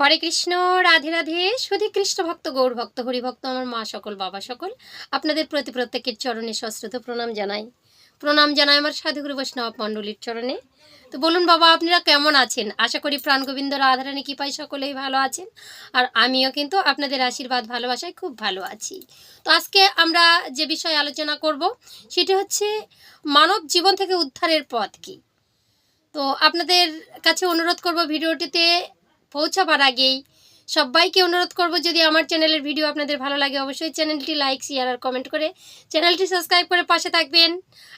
হরে কৃষ্ণ, রাধে রাধে, সুধী কৃষ্ণ ভক্ত, গৌর ভক্ত হরি ভক্ত আমার মা সকল, বাবা সকল, আপনাদের প্রতি প্রত্যেকের চরণে সশ্রুত প্রণাম জানাই। প্রণাম জানাই আমার সাধুগুরু বৈষ্ণব মণ্ডলীর চরণে। তো বলুন বাবা, আপনারা কেমন আছেন? আশা করি প্রাণ গোবিন্দ রাধারানী কৃপায় সকলেই ভালো আছেন। আর আমিও কিন্তু আপনাদের আশীর্বাদ, ভালোবাসায় খুব ভালো আছি। তো আজকে আমরা যে বিষয়ে আলোচনা করব, সেটি হচ্ছে মানব জীবন থেকে উদ্ধারের পথ কী? তো আপনাদের কাছে অনুরোধ করব ভিডিওটিতে পৌঁছাবার আগেই সবাইকে অনুরোধ করব, যদি আমার চ্যানেলের ভিডিও আপনাদের ভালো লাগে, অবশ্যই চ্যানেলটি লাইক শেয়ার আর কমেন্ট করে চ্যানেলটি সাবস্ক্রাইব করে পাশে থাকবেন।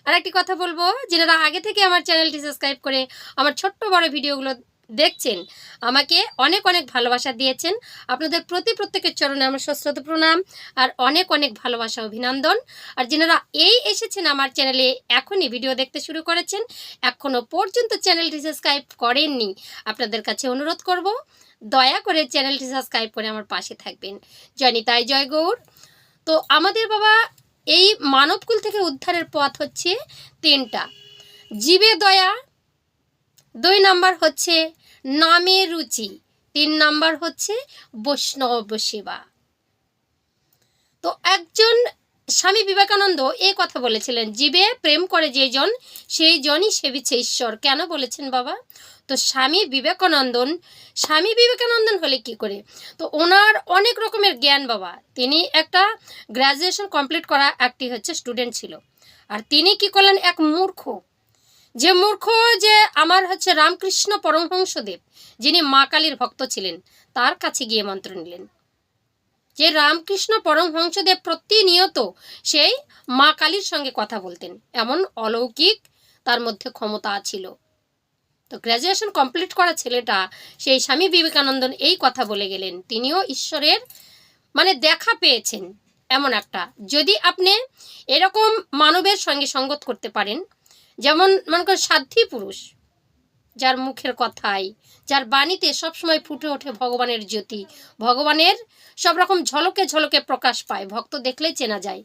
আর একটি কথা বলব, যেনারা আগে থেকে আমার চ্যানেলটি সাবস্ক্রাইব করে আমার ছোট্ট বড় ভিডিওগুলো দেখছেন, আমাকে অনেক অনেক ভালোবাসা দিয়েছেন। আপনাদের প্রতি প্রত্যেকের চরণে আমার সশ্রত প্রণাম আর অনেক অনেক ভালোবাসা, অভিনন্দন। আর যেনারা এই এসেছেন আমার চ্যানেলে, এখনই ভিডিও দেখতে শুরু করেছেন এখনও পর্যন্ত চ্যানেলটি সাবস্ক্রাইব করেননি, আপনাদের কাছে অনুরোধ করব, দয়া করে চ্যানেলটি সাবস্ক্রাইব করে আমার পাশে থাকবেন। জয়নিতাই জয় গৌর। তো আমাদের বাবা, এই মানবকুল থেকে উদ্ধারের পথ হচ্ছে তিনটা। জীবে দয়া দুই নাম্বার হচ্ছে নামে রুচি, তিন নাম্বার হচ্ছে বৈষ্ণব সেবা। তো একজন স্বামী বিবেকানন্দ এ কথা বলেছিলেন, জীবে প্রেম করে যে জন, সেই জনই সেবিছে ঈশ্বর। কেন বলেছেন বাবা? তো স্বামী বিবেকানন্দন স্বামী বিবেকানন্দন হলে কি করে? তো ওনার অনেক রকমের জ্ঞান বাবা। তিনি একটা গ্র্যাজুয়েশন কমপ্লিট করা একটি হচ্ছে স্টুডেন্ট ছিল। আর তিনি কি করলেন? এক মূর্খ যে মূর্খ যে আমার হচ্ছে রামকৃষ্ণ পরমহংসদেব, যিনি মা কালীর ভক্ত ছিলেন, তার কাছে গিয়ে মন্ত্র নিলেন। যে রামকৃষ্ণ পরমহংসদেব প্রতিনিয়ত সেই মা কালীর সঙ্গে কথা বলতেন, এমন অলৌকিক তার মধ্যে ক্ষমতা ছিল। তো গ্র্যাজুয়েশন কমপ্লিট করা ছেলেটা সেই স্বামী বিবেকানন্দন এই কথা বলে গেলেন, তিনিও ঈশ্বরের মানে দেখা পেয়েছেন, এমন একটা। যদি আপনি এরকম মানবের সঙ্গে সঙ্গত করতে পারেন যেমন মনে করেন সাধ্যী পুরুষ, যার মুখের কথাই, যার বাণীতে সবসময় ফুটে ওঠে ভগবানের জ্যোতি। ভগবানের সব রকম ঝলকে ঝলকে প্রকাশ পায়, ভক্ত দেখলেই চেনা যায়।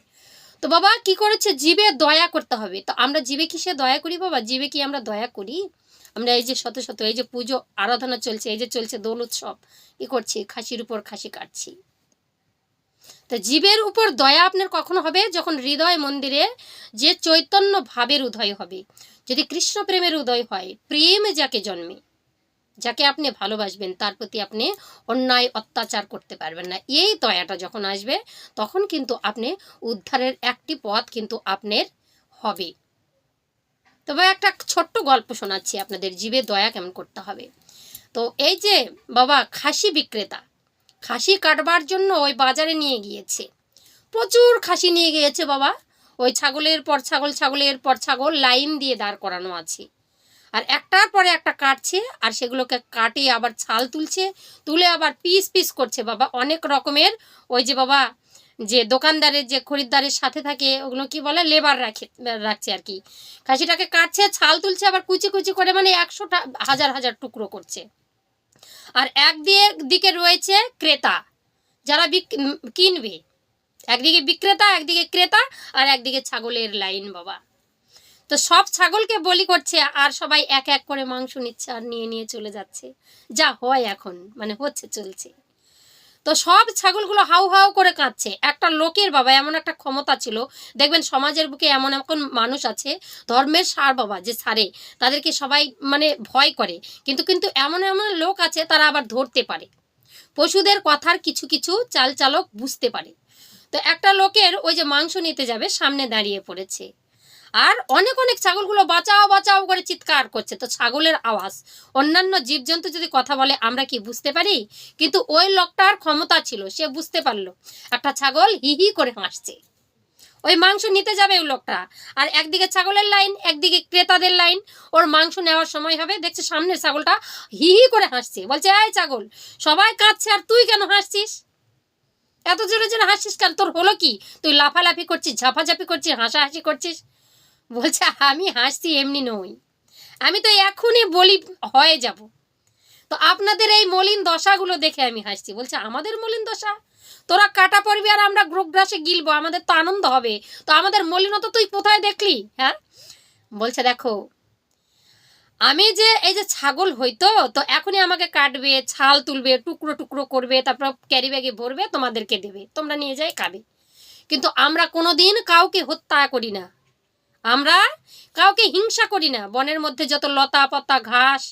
তো বাবা, কি করেছে? জীবে দয়া করতে হবে। তো আমরা জীবে কি সে দয়া করি বাবা? জীবে কি আমরা দয়া করি? আমরা এই যে শত শত, এই যে পুজো, আরাধনা চলছে, এই যে চলছে দোল উৎসব কি করছি, খাসির উপর খাসি কাটছি। তো জীবের উপর দয়া আপনার কখনো হবে? যখন হৃদয় মন্দিরে যে চৈতন্য ভাবের উদয় হবে। যদি কৃষ্ণ প্রেমের উদয় হয়, প্রেম যাকে জন্মে, যাকে আপনি ভালোবাসবেন, তার প্রতি আপনি অন্যায়, অত্যাচার করতে পারবেন না। এই দয়াটা যখন আসবে, তখন কিন্তু আপনি উদ্ধারের একটি পথ কিন্তু আপনার হবে। তবে একটা ছোট্ট গল্প শোনাচ্ছি আপনাদের, জীবে দয়া কেমন করতে হবে? তো এই যে বাবা, খাসি বিক্রেতা খাসি কাটবার জন্য ওই বাজারে নিয়ে গিয়েছে। প্রচুর খাসি নিয়ে গিয়েছে বাবা। ওই ছাগলের পর ছাগল, ছাগলের পর ছাগল লাইন দিয়ে দাঁড় করানো আছে। আর একটার পরে একটা কাটছে আর সেগুলোকে কাটে আবার ছাল তুলছে, তুলে আবার পিস পিস করছে বাবা। অনেক রকমের ওই যে বাবা, যে দোকানদারের, যে খরিদ্দারের সাথে থাকে, ওগুলো কি বলে লেবার রাখে, রাখছে আর কি। খাসিটাকে কাটছে, ছাল তুলছে, আবার কুচি কুচি করে মানে একশোটা হাজার হাজার টুকরো করছে। আর একদিকে দিকে রয়েছে ক্রেতা, যারা কিনবে। একদিকে বিক্রেতা, একদিকে ক্রেতা, আর একদিকে ছাগলের লাইন বাবা। তো সব ছাগলকে বলি করছে, আর সবাই এক এক করে মাংস নিচ্ছে আর নিয়ে নিয়ে চলে যাচ্ছে। যা হয় এখন মানে হচ্ছে, চলছে। তো সব ছাগলগুলো হাউ হাউ করে কাঁদছে। একটা লোকের বাবা এমন একটা ক্ষমতা ছিল। দেখবেন সমাজের বুকে এমন এমন মানুষ আছে, ধর্মের সার বাবা যে সারে, তাদেরকে সবাই মানে ভয় করে। কিন্তু কিন্তু এমন এমন লোক আছে তারা আবার ধরতে পারে। পশুদের কথার কিছু কিছু চালচালক বুঝতে পারে। তো একটা লোকের ওই যে মাংস নিতে যাবে, সামনে দাঁড়িয়ে পড়েছে। আর অনেক অনেক ছাগলগুলো বাঁচাও বাঁচাও করে চিৎকার করছে। তো ছাগলের আওয়াজ, অন্যান্য জীবজন্তু যদি কথা বলে, আমরা কি বুঝতে পারি? কিন্তু ওই লোকটার ক্ষমতা ছিল, সে বুঝতে পারল। একটা ছাগল হি হি করে হাসছে। ওই মাংস নিতে যাবে ওই লোকটা। আর একদিকে ছাগলের লাইন, একদিকে ক্রেতাদের লাইন। ওর মাংস নেওয়ার সময় হবে। দেখছে সামনের ছাগলটা হি হি করে হাসছে। বলছে, এই ছাগল, সবাই কাঁদছে, আর তুই কেন হাসছিস? এত জোরে জোরে হাসছিস কেন? তোর হলো কি? তুই লাফালাফি করছিস, ঝাপাঝাপি করছিস, হাসাহাসি করছিস? বলছে, আমি হাসছি এমনি নই। আমি তো এখনই বলি, হয়ে যাব। তো আপনাদের এই মলিন দশাগুলো দেখে আমি হাসছি। বলছে, আমাদের মলিন দশা? তোরা কাটা পড়বি আর আমরা গ্রুপগ্রাসে গিলবো। আমাদের তো আনন্দ হবে। তো আমাদের মলিনতা তুই কোথায় দেখলি হ্যাঁ? বলছে, দেখো, আমি যে এই যে ছাগল হইতো তো এখনই আমাকে কাটবে, ছাল তুলবে, টুকরো টুকরো করবে, তারপর ক্যারি ব্যাগে ভরবে, তোমাদেরকে দেবে। তোমরা নিয়ে যাই, খাবে। কিন্তু আমরা কোনোদিন কাউকে হত্যা করি না। আমরা কাউকে হিংসা করি না। বনের মধ্যে যত লতা পাতা ঘাস,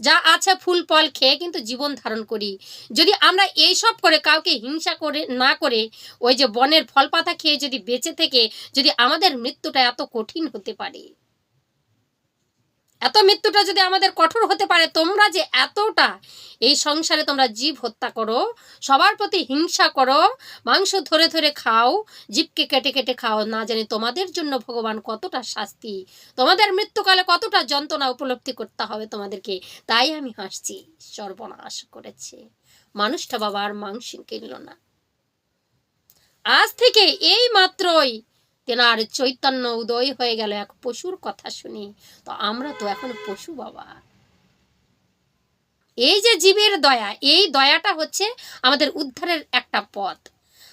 যা আছে ফুল, ফল খেয়ে কিন্তু জীবন ধারণ করি। যদি আমরা এই সব করে কাউকে হিংসা করে, না করে, ওই যে বনের ফল পাতা খেয়ে যদি বেঁচে থেকে, যদি আমাদের মৃত্যুটা এত কঠিন হতে পারে। এত মৃত্যুটা যদি আমাদের কঠোর হতে পারে, তোমরা যে এতটা এই সংসারে তোমরা জীব হত্যা করো, সবার প্রতি হিংসা করো, মাংস ধরে ধরে খাও, জীবকে কেটে কেটে খাও, না জানি তোমাদের জন্য ভগবান কতটা শাস্তি, তোমাদের মৃত্যুকালে কতটা যন্ত্রণা উপলব্ধি করতে হবে তোমাদেরকে, তাই আমি হাসছি, সর্বনাশ করেছে। মানুষটা বাবা আর মাংস কিনল না। আজ থেকে এই মাত্রই তেনার চৈতন্য উদয় হয়ে গেল এক পশুর কথা শুনি। তো আমরা তো এখন পশু বাবা। এই যে জীবের দয়া, এই দয়াটা হচ্ছে আমাদের উদ্ধারের একটা পথ।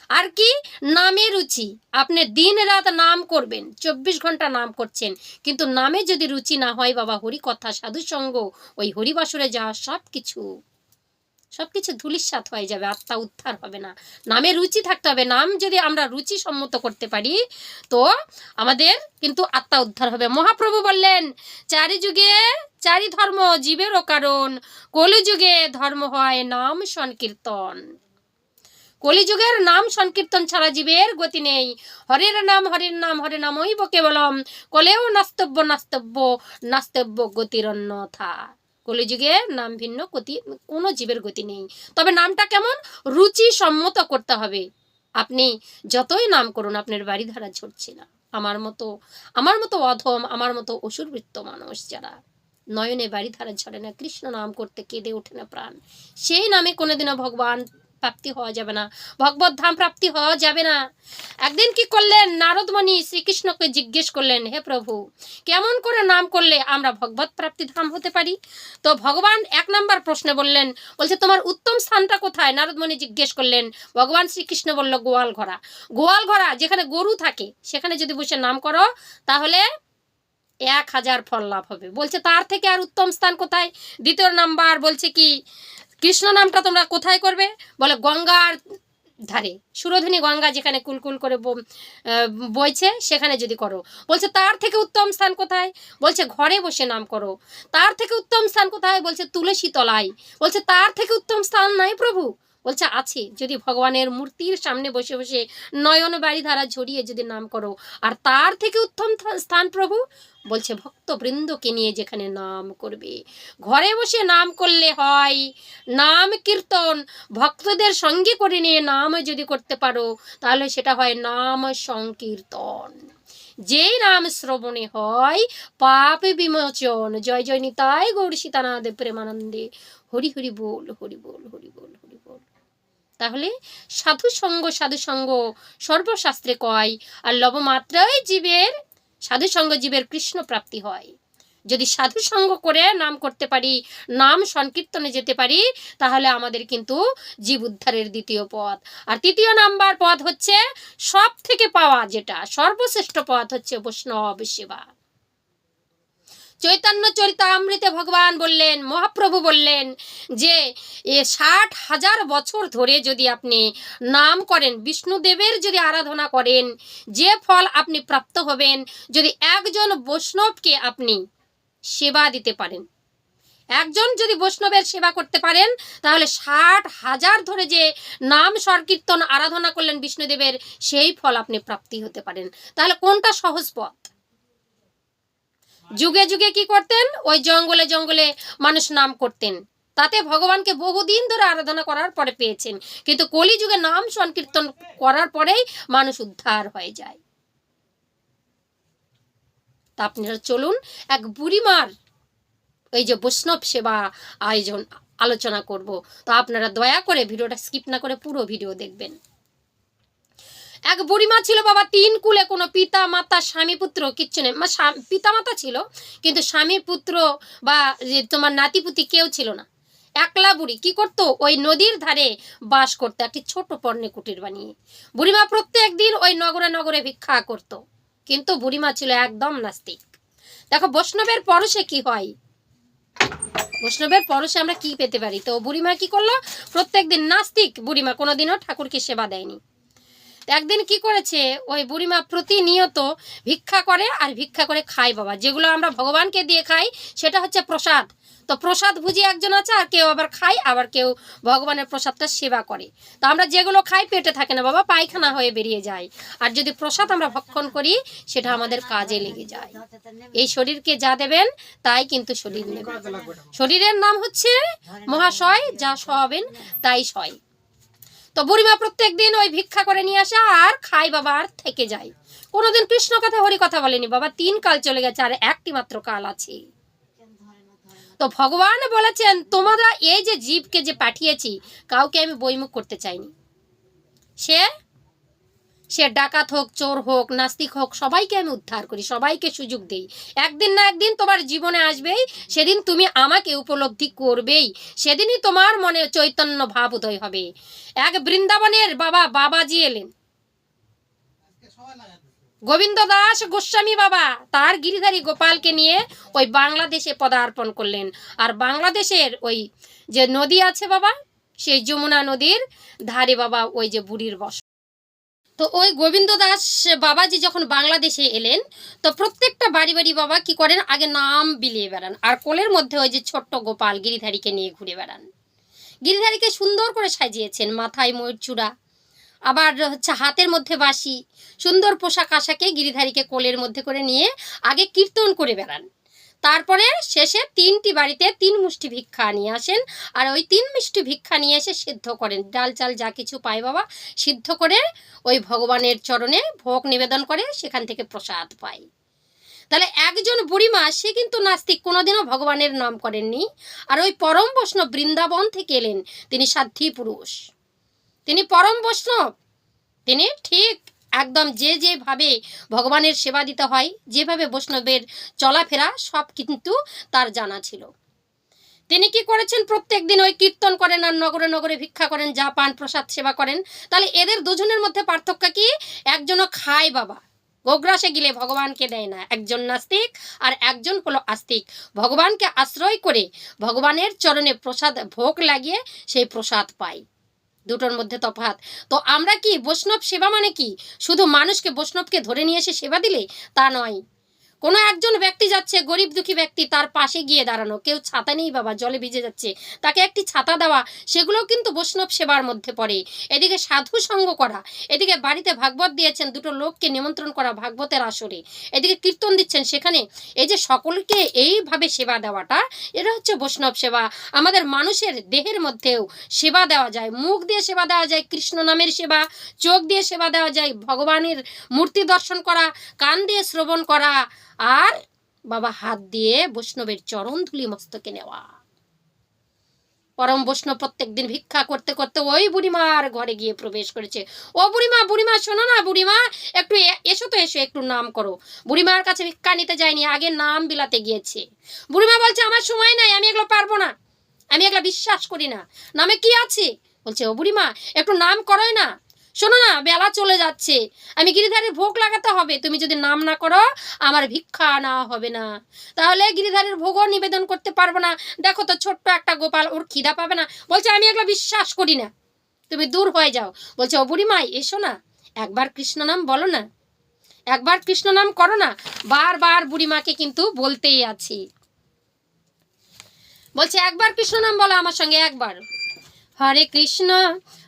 আর কি? নামে রুচি। আপনি দিন রাত নাম করবেন, চব্বিশ ঘণ্টা নাম করছেন। কিন্তু নামে যদি রুচি না হয় বাবা হরি কথা সাধু সঙ্গ ওই হরিবাসরে যাওয়া সব কিছু সব কিছু ধুলিস্বাত হয়ে যাবে, আত্মা উদ্ধার হবে না। নামে রুচি থাকতে হবে, নাম যদি আমরা রুচি সম্মত করতে পারি, তো আমাদের কিন্তু আত্মা উদ্ধার হবে। মহাপ্রভু বললেন চারি যুগে চারি ধর্ম জীবেরও কারণ, কলিযুগে ধর্ম হয় নাম সংকীর্তন। কলিযুগের নাম সংকীর্তন ছাড়া জীবের গতি নেই। হরের নাম হরের নাম হরে নামইব কেবলম। কলেও নাস্তব্য নাস্তব্য নাস্তব্য গতির অন্যথা কলিযুগে নাম ভিন্ন গতি, কোনো জীবের গতি নেই। তবে নামটা কেমন? রুচি সম্মত করতে হবে। আপনি যতই নাম করুন, আপনার বাড়ি ধারা ঝরছে না। আমার মতো আমার মতো অধম, আমার মতো অসুরবৃত্ত মানুষ যারা নয়নে বাড়ি ধারা ঝরে না, কৃষ্ণ নাম করতে কেঁদে ওঠে না প্রাণ। সেই নামে কোনোদিনও ভগবান প্রাপ্তি হওয়া যাবে না। ভগবত ধাম প্রাপ্তি হওয়া যাবে না। একদিন কি করলেন? নারদমণি শ্রীকৃষ্ণকে জিজ্ঞেস করলেন, হে প্রভু, কেমন করে নাম করলে আমরা ভগবত প্রাপ্তি ধাম হতে পারি? তো ভগবান এক নম্বর প্রশ্নে বললেন, বলছে, তোমার উত্তম স্থানটা কোথায়? নারদমণি জিজ্ঞেস করলেন, ভগবান শ্রীকৃষ্ণ বলল গোয়াল ঘোড়া গোয়াল ঘোড়া যেখানে গরু থাকে, সেখানে যদি বসে নাম করো, তাহলে এক হাজার ফল লাভ হবে। বলছে, তার থেকে আর উত্তম স্থান কোথায়? দ্বিতীয় নাম্বার বলছে কি কৃষ্ণ নামটা তোমরা কোথায় করবে? বলে গঙ্গার ধারে। সুরধনী গঙ্গা যেখানে কুলকুল করে বইছে, সেখানে যদি করো। বলছে, তার থেকে উত্তম স্থান কোথায়? বলছে, ঘরে বসে নাম করো। তার থেকে উত্তম স্থান কোথায়? বলছে, তুলসী তলায়। বলছে, তার থেকে উত্তম স্থান নাই প্রভু? বলছে, আছে। যদি ভগবানের মূর্তির সামনে বসে বসে নয়ন বাড়ি ধারা ঝরিয়ে যদি নাম করো। আর তার থেকে উত্তম স্থান প্রভু? বলছে ভক্ত বৃন্দকে নিয়ে যেখানে নাম করবে, ঘরে বসে নাম করলে হয়। নাম কীর্তন, ভক্তদের সঙ্গে করে নিয়ে নাম যদি করতে পারো, তাহলে সেটা হয় নাম সংকীর্তন। যেই নাম শ্রবণে হয়, পাপ বিমোচন। জয় জয় নিতাই গৌর সীতানাদে প্রেমানন্দে। হরি হরি বল হরি বল হরি বল হরি বল। তাহলে সাধু সঙ্গ সাধু সঙ্গ সর্বশাস্ত্রে কয়, আর লবমাত্রায় জীবের সাধু সঙ্গ জীবের কৃষ্ণ প্রাপ্তি হয়। যদি সাধু সঙ্গ করে নাম করতে পারি, নাম সংকীর্তনে যেতে পারি, তাহলে আমাদের কিন্তু জীব উদ্ধারের দ্বিতীয় পথ। আর তৃতীয় নাম্বার পথ হচ্ছে সব থেকে পাওয়া যেটা, সর্বশ্রেষ্ঠ পথ হচ্ছে বৈষ্ণব সেবা। চৈতন্য চরিতামৃতে ভগবান বললেন, মহাপ্রভু বললেন যে, এ ষাট হাজার বছর ধরে যদি আপনি নাম করেন, বিষ্ণুদেবের যদি আরাধনা করেন, যে ফল আপনি প্রাপ্ত হবেন, যদি একজন বৈষ্ণবকে আপনি সেবা দিতে পারেন, একজন যদি বৈষ্ণবের সেবা করতে পারেন, তাহলে ষাট হাজার ধরে যে নাম সংকীর্তন আরাধনা করলেন বিষ্ণুদেবের, সেই ফল আপনি প্রাপ্তি হতে পারেন। তাহলে কোনটা সহজ পথ? যুগে যুগে কি করতেন? ওই জঙ্গলে জঙ্গলে মানুষ নাম করতেন। তাতে ভগবানকে বহুদিন ধরে আরাধনা করার পরে পেয়েছেন। কিন্তু কলিযুগে নাম সংকীর্তন করার পরেই মানুষ উদ্ধার হয়ে যায়। তা আপনারা চলুন, এক বুড়িমার এই যে বৈষ্ণব সেবা আয়োজন আলোচনা করব। তো আপনারা দয়া করে ভিডিওটা স্কিপ না করে পুরো ভিডিও দেখবেন। এক বুড়িমা ছিল বাবা, তিন কুলে কোনো পিতা মাতা স্বামী পুত্র কিচ্ছু নেই। পিতা মাতা ছিল, কিন্তু স্বামী পুত্র বা তোমার নাতিপুতি কেউ ছিল না। একলা বুড়ি, কি করতো? ওই নদীর ধারে বাস করতো, একটি ছোট পর্ণে কুটির বানিয়ে। বুড়িমা প্রত্যেক দিন ওই নগরে নগরে ভিক্ষা করত, কিন্তু বুড়িমা ছিল একদম নাস্তিক। দেখো, বৈষ্ণবের পরশে কি হয়? বৈষ্ণবের পরশে আমরা কি পেতে পারি? তো বুড়িমা কি করল? প্রত্যেকদিন নাস্তিক, বুড়িমা কোনোদিনও ঠাকুরকে সেবা দেয়নি। একদিন কি করেছে? ওই বুড়িমা প্রতিনিয়ত ভিক্ষা করে আর ভিক্ষা করে খায় বাবা। যেগুলো আমরা ভগবানকে দিয়ে খাই, সেটা হচ্ছে প্রসাদ। তো প্রসাদ ভুজি একজন আছে আর কেউ আবার খায়, আবার কেউ ভগবানের প্রসাদটা সেবা করে। তো আমরা যেগুলো খাই, পেটে থাকে না বাবা, পায়খানা হয়ে বেরিয়ে যায়। আর যদি প্রসাদ আমরা ভক্ষণ করি, সেটা আমাদের কাজে লেগে যায়। এই শরীরকে যা দেবেন, তাই কিন্তু শরীর নেবে। শরীরের নাম হচ্ছে মহাশয়, যা সহাবেন তাই সয়। তো বুড়িমা প্রত্যেক দিন ওই ভিক্ষা করে নিয়ে আসে আর খাই বাবা আর থেকে যায়। কোনোদিন কৃষ্ণ কথা, হরি কথা বলেনি। বাবা, তিন কাল চলে গেছে আর একটি মাত্র কাল আছে। তো ভগবান বলেছেন, তোমরা এই যে জীবকে যে পাঠিয়েছি, কাউকে আমি বইমুখ করতে চাইনি। সে সে ডাকাত হোক, চোর হোক, নাস্তিক হোক, সবাইকে আমি উদ্ধার করি, সবাইকে সুযোগ দেই। একদিন না একদিন তোমার জীবনে আসবেই, সেদিন তুমি আমাকে উপলব্ধি করবেই, সেদিনই তোমার মনে চৈতন্য ভাব উদয় হবে। এক বৃন্দাবনের বাবা বাবাজি এলেন। গোবিন্দ দাস গোস্বামী বাবা, তার গিরিধারী গোপালকে নিয়ে ওই বাংলাদেশে পদার্পণ করলেন। আর বাংলাদেশের ওই যে নদী আছে বাবা, সেই যমুনা নদীর ধারে বাবা ওই যে বুড়ির বস তো ওই গোবিন্দ দাস বাবাজি যখন বাংলাদেশে এলেন, তো প্রত্যেকটা বাড়ি বাড়ি বাবা কি করেন? আগে নাম বিলিয়ে বেড়ান। আর কোলের মধ্যে ওই যে ছোট্ট গোপাল গিরিধারীকে নিয়ে ঘুরে বেড়ান। গিরিধারীকে সুন্দর করে সাজিয়েছেন মাথায় ময়ূর চূড়া, আবার হচ্ছে হাতের মধ্যে বাঁশি, সুন্দর পোশাক আশাকে গিরিধারীকে কোলের মধ্যে করে নিয়ে আগে কীর্তন করে বেড়ান। তারপরে শেষে তিনটি বাড়িতে তিন মুষ্টি ভিক্ষা নিয়ে আসেন। আর ওই তিন মিষ্টি ভিক্ষা নিয়ে এসে সিদ্ধ করেন। ডাল চাল যা কিছু পায় বাবা, সিদ্ধ করে ওই ভগবানের চরণে ভোগ নিবেদন করে সেখান থেকে প্রসাদ পায়। তাহলে একজন বুড়িমা, সে কিন্তু নাস্তিক, কোনোদিনও ভগবানের নাম করেননি। আর ওই পরম বৈষ্ণব বৃন্দাবন থেকে এলেন। তিনি সাধ্বী পুরুষ। তিনি পরম বৈষ্ণব। তিনি ঠিক একদম যে যেভাবে ভগবানের সেবা দিতে হয়, যেভাবে বৈষ্ণবের চলাফেরা, সব কিন্তু তার জানা ছিল। তিনি কি করেছেন? প্রত্যেক দিন ওই কীর্তন করেন আর নগরে নগরে ভিক্ষা করেন, যা পান, প্রসাদ, সেবা করেন। তাহলে এদের দুজনের মধ্যে পার্থক্য কি? একজনও খায় বাবা, গোগ্রাসে গেলে ভগবানকে দেয় না। একজন নাস্তিক আর একজন হলো আস্তিক। ভগবানকে আশ্রয় করে ভগবানের চরণে প্রসাদ, ভোগ লাগিয়ে সেই প্রসাদ পায়। দুটোর মধ্যে তফাত তো আমরা কি বৈষ্ণব সেবা মানে কি? শুধু মানুষকে বৈষ্ণবকে ধরে নিয়ে এসে সেবা দিলে? তা নয়। কোনো একজন ব্যক্তি যাচ্ছে, গরিব দুঃখী ব্যক্তি তার পাশে গিয়ে দাঁড়ানো। কেউ ছাতা নেই বাবা, জলে ভিজে যাচ্ছে। তাকে একটি ছাতা দেওয়া, সেগুলোও কিন্তু বৈষ্ণব সেবার মধ্যে পড়ে। এদিকে সাধু সঙ্গ করা, এদিকে বাড়িতে ভাগবত দিয়েছেন দুটো লোককে নিমন্ত্রণ করা ভাগবতের আসরে। এদিকে কীর্তন দিচ্ছেন সেখানে, এই যে সকলকে এইভাবে সেবা দেওয়াটা, এটা হচ্ছে বৈষ্ণব সেবা। আমাদের মানুষের দেহের মধ্যেও সেবা দেওয়া যায়। মুখ দিয়ে সেবা দেওয়া যায়, কৃষ্ণ নামের সেবা। চোখ দিয়ে সেবা দেওয়া যায়, ভগবানের মূর্তি দর্শন করা, কান দিয়ে শ্রবণ করা আর বাবা হাত দিয়ে বৈষ্ণবের চরণ ধুলি মস্তকে নেওয়া। পরম বৈষ্ণব প্রত্যেক দিন ভিক্ষা করতে করতে ওই বুড়িমার ঘরে গিয়ে প্রবেশ করেছে। ও বুড়িমা বুড়িমা, শোনো না বুড়িমা, একটু এসো তো, এসো, একটু নাম করো। বুড়িমার কাছে ভিক্ষা নিতে যায়নি, আগে নাম বিলাতে গিয়েছে। বুড়িমা বলছে, আমার সময় নাই, আমি এগুলো পারব না, আমি এগুলো বিশ্বাস করি না। নামে কি আছে? বলছে, ও বুড়িমা, একটু নাম করোই না শোনো না, বেলা চলে যাচ্ছে। আমি গিরিধারের ভোগ লাগাতে হবে। তুমি যদি নাম না করো, আমার ভিক্ষা নেওয়া হবে না। তাহলে গিরিধারের ভোগও নিবেদন করতে পারব না। দেখো তো, ছোট্ট একটা গোপাল, ওর খিদা পাবে না। বলছে, আমি এগুলো বিশ্বাস করি না। তুমি দূর হয়ে যাও। বলছে, ও বুড়িমাই, এসো না। একবার কৃষ্ণ নাম বলো না। একবার কৃষ্ণ নাম করো না। বারবার বুড়িমাকে কিন্তু বলতেই আছি। বলছে, একবার কৃষ্ণ নাম বলো আমার সঙ্গে, একবার। হরে কৃষ্ণ।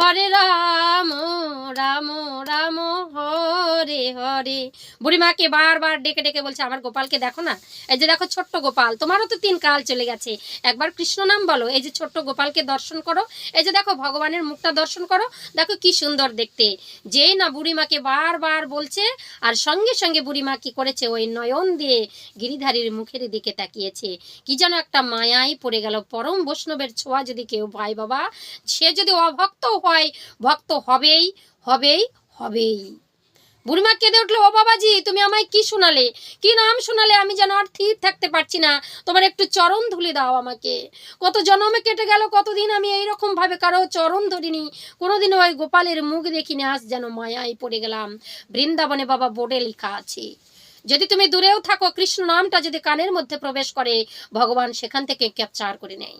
হরে রাম রাম রাম, হরে হরে। বুড়িমাকে বারবার ডেকে ডেকে বলছে, আমার গোপালকে দেখো না? এই যে দেখো ছোট্ট গোপাল, তোমারও তো তিন কাল চলে গেছে। একবার কৃষ্ণ নাম বলো, এই যে ছোট্ট গোপালকে দর্শন করো। এই যে দেখো ভগবানের মুখটা দর্শন করো, দেখো কি সুন্দর দেখতে। যেই না বুড়িমাকে বারবার বলছে, আর সঙ্গে সঙ্গে বুড়িমা কি করেছে, ওই নয়ন দিয়ে গিরিধারীর মুখের দিকে তাকিয়েছে। কি যেন একটা মায়াই পড়ে গেল। পরম বৈষ্ণবের ছোঁয়া যদি কেউ ভাই বাবা, সে যদি অভক্ত হয় ভক্ত হবেই হবেই হবেই। বুড়িমা কেঁদে উঠল, ও বাবাজি, তুমি আমায় কি শোনালে? কি নাম শোনালে? আমি যেন আর ঠিক থাকতে পারছি না। তোমার একটু চরণ ধুলে দাও আমাকে। কত জন্মে কেটে গেল, কতদিন আমি এইরকম ভাবে কারও চরণ ধরিনি। কোনোদিন ওই গোপালের মুখ দেখিনি, আজ যেন মায়ায় পড়ে গেলাম। বৃন্দাবনে বাবা বোর্ডে লেখা আছে, যদি তুমি দূরেও থাকো, কৃষ্ণ নামটা যদি কানের মধ্যে প্রবেশ করে, ভগবান সেখান থেকে ক্যাপচার করে নেয়।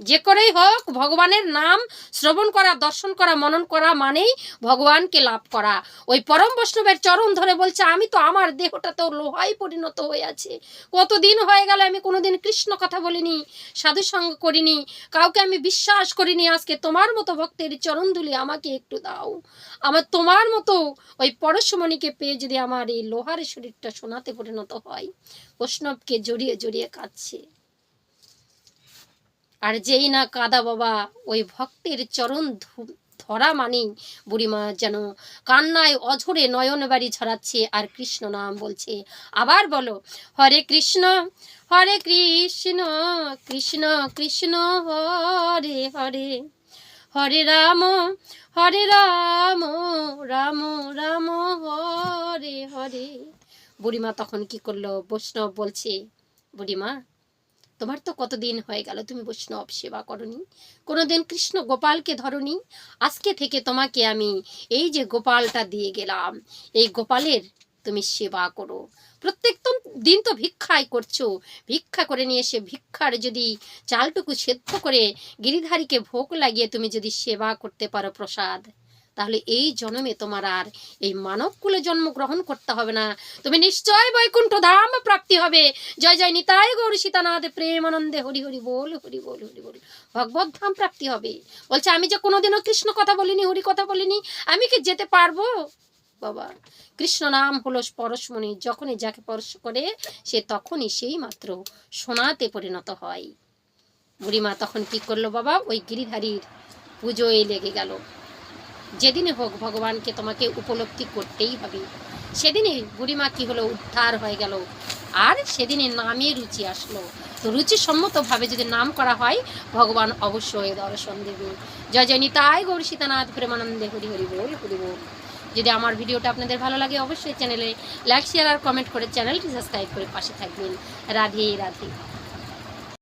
যে করেই হোক, ভগবানের নাম শ্রবণ করা, দর্শন করা, মনন করা মানেই ভগবানকে লাভ করা। ওই পরম বৈষ্ণবের চরণ ধরে বলছে, আমি তো আমার দেহটা তো লোহাই পরিণত হয়ে আছে। কতদিন হয়ে গেল আমি কোনোদিন কৃষ্ণ কথা বলিনি, সাধু সঙ্গ করিনি, কাউকে আমি বিশ্বাস করিনি। আজকে তোমার মতো ভক্তের চরণ ধুলি আমাকে একটু দাও। আমার, তোমার মতো ওই পরশমণিকে পেয়ে যদি আমার এই লোহার শরীরটা সোনাতে পরিণত হয়, বৈষ্ণবকে জড়িয়ে জড়িয়ে কাঁদছে। আর যেই না কাদা বাবা, ওই ভক্তের চরণ ধরা মানেই বুড়িমা যেন কান্নায় অঝরে নয়ন বাড়ি ছড়াচ্ছে আর কৃষ্ণ নাম বলছে। আবার বলো, হরে কৃষ্ণ হরে কৃষ্ণ কৃষ্ণ কৃষ্ণ, হরে হরে। হরে রাম হরে রাম রাম রাম, হরে হরে। বুড়িমা তখন কি করল? বৈষ্ণব বলছে, বুড়িমা তোমার তো কতদিন হয়ে গেল তুমি বৈষ্ণব সেবা করনি? কোনোদিন কৃষ্ণ গোপালকে ধরনি? আজকে থেকে তোমাকে আমি এই যে গোপালটা দিয়ে গেলাম, এই গোপালের তুমি সেবা করো। প্রত্যেক দিন তো ভিক্ষাই করছ। ভিক্ষা করে নিয়ে এসে ভিক্ষার যদি চালটুকু সেদ্ধ করে গিরিধারীকে ভোগ লাগিয়ে তুমি যদি সেবা করতে পারো প্রসাদ। তাহলে এই জন্মে তোমার আর এই মানব কুলে জন্মগ্রহণ করতে হবে না। তুমি নিশ্চয় বৈকুণ্ঠ ধাম প্রাপ্তি হবে। জয় জয়, নিতাই গৌর সীতানাথ প্রেম আনন্দে হরি হরি বল হরি বল হরি বল। ভগবত ধাম প্রাপ্তি হবে। বলছে, আমি যে কোনোদিনও কৃষ্ণ কথা বলিনি, হরি কথা বলিনি, আমি কি যেতে পারব? বাবা, কৃষ্ণ নাম হলো পরশমণি। যখনই যাকে স্পর্শ করে, সে তখনই সেই মাত্র সোনাতে পরিণত হয়। বুড়িমা তখন কি করল বাবা? ওই গিরিধারীর পুজোয় লেগে গেল। যেদিনে হোক ভগবানকে তোমাকে উপলব্ধি করতেই হবে। সেদিনই বুড়িমা কি হলো, উদ্ধার হয়ে গেল। আর সেদিনে নামে রুচি আসলো। তো রুচিসম্মতভাবে যদি নাম করা হয়, ভগবান অবশ্যই দর্শন দেবে। জয় জয় নিতাই গৌর সীতানাথ, প্রেমানন্দে হরি হরি বল হরি বল। যদি আমার ভিডিওটা আপনাদের ভালো লাগে, অবশ্যই চ্যানেলে লাইক, শেয়ার আর কমেন্ট করে চ্যানেলটি সাবস্ক্রাইব করে পাশে থাকবেন। রাধে রাধে।